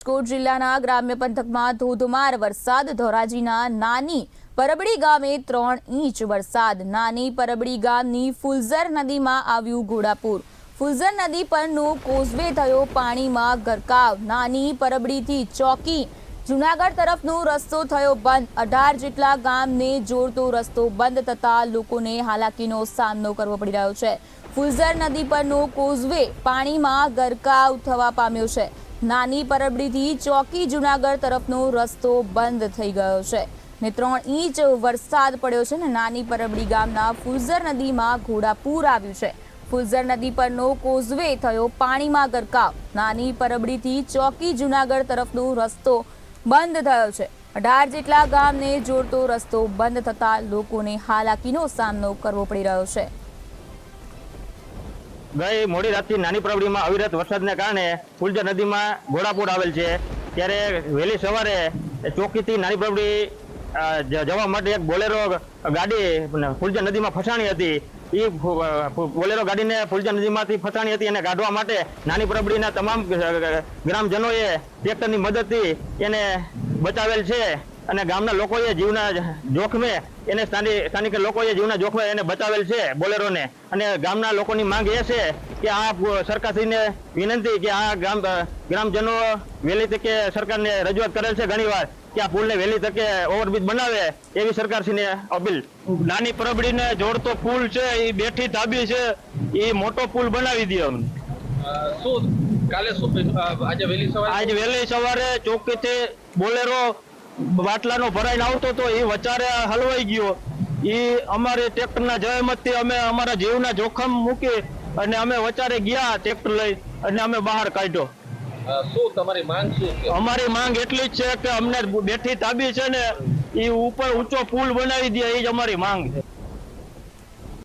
રાજકોટ જિલ્લાના ગ્રામ્ય પંથકમાં ધોધમાર વરસાદ. ધોરાજીના નાની પરબડી ગામે ત્રણ ઇંચ વરસાદ. નાની પરબડી ગામની ફુલઝર નદીમાં આવ્યું ઘોડાપુર. ફુલઝર નદી પરનો કોઝવે થયો પાણીમાં ગરકાવ. નાની પરબડીથી ચોકી જુનાગઢ તરફનો રસ્તો થયો બંધ. અઢાર જેટલા ગામને જોડતો રસ્તો બંધ થતા લોકોને હાલાકીનો સામનો કરવો પડી રહ્યો છે. ફુલઝર નદી પરનો કોઝવે પાણીમાં ગરકાવ થવા પામ્યો છે. નાની પરબડીથી ચોકી જુનાગઢ તરફનો રસ્તો બંધ થઈ ગયો છે. ને ત્રણ ઇંચ વરસાદ પડ્યો છે ને નાની પરબડી ગામના ફુલઝર નદીમાં ઘોડાપૂર આવ્યું છે. ફુલઝર નદી પરનો કોઝવે થયો પાણીમાં ગરકાવ. નાની પરબડીથી ચોકી જુનાગઢ તરફનો રસ્તો બંધ થયો છે. અઢાર જેટલા ગામને જોડતો રસ્તો બંધ થતા લોકોને હાલાકીનો સામનો કરવો પડી રહ્યો છે. ગઈ મોડી રાતથી નાની પ્રવડીમાં અવિરત વરસાદને કારણે ફુલજર નદીમાં ઘોડાપૂર આવેલ છે. ત્યારે વહેલી સવારે ચોકીથી નાની પ્રવડી જવા માટે એક બોલેરો ગાડી, ફુલજર નદીમાં ફસાણી હતી. એ બોલેરો ગાડીને ફુલજા નદીમાંથી ફસાણી હતી એને કાઢવા માટે નાની પ્રબળીના તમામ ગ્રામજનોએ ટ્રેક્ટરની મદદથી એને બચાવેલ છે અને ગામના લોકોએ જીવના જોખમે એને સ્થાનિક સ્થાનિક લોકોએ જીવના જોખમે એને બચાવેલ છે બોલેરોને. અને ગામના લોકોની માંગ એ છે કે આ સરકારશ્રીને વિનંતી કે આ ગ્રામ ગ્રામજનો વહેલી તકે સરકારને રજૂઆત કરેલ છે ઘણીવાર કે આ પુલને વહેલી તકે ઓવરબ્રિજ બનાવે એવી સરકારશ્રીને અપીલ. નાની પરબડીને જોડતો પુલ છે એ બેઠી ધાબી છે એ મોટો પુલ બનાવી દે અમને. શું કાલે આજે વહેલી સવારે? આજે વહેલી સવારે ચોકીથી બોલેરો બાટલાનો ભરાઈને આવતો તો એ વચારે હલવાઈ ગયો. એ અમારે ટ્રેક્ટરના જયમતથી અમે અમારા જીવના જોખમ મૂકી અને અમે વચારે ગયા ટ્રેક્ટર લઈ અને અમે બહાર કાઢ્યો. શું તમારી માંગ શું અમારી માંગ એટલી જ છે કે અમને બેઠી તાબી છે ને એ ઉપર ઊંચો પુલ બનાવી દે એ જ અમારી માંગ છે.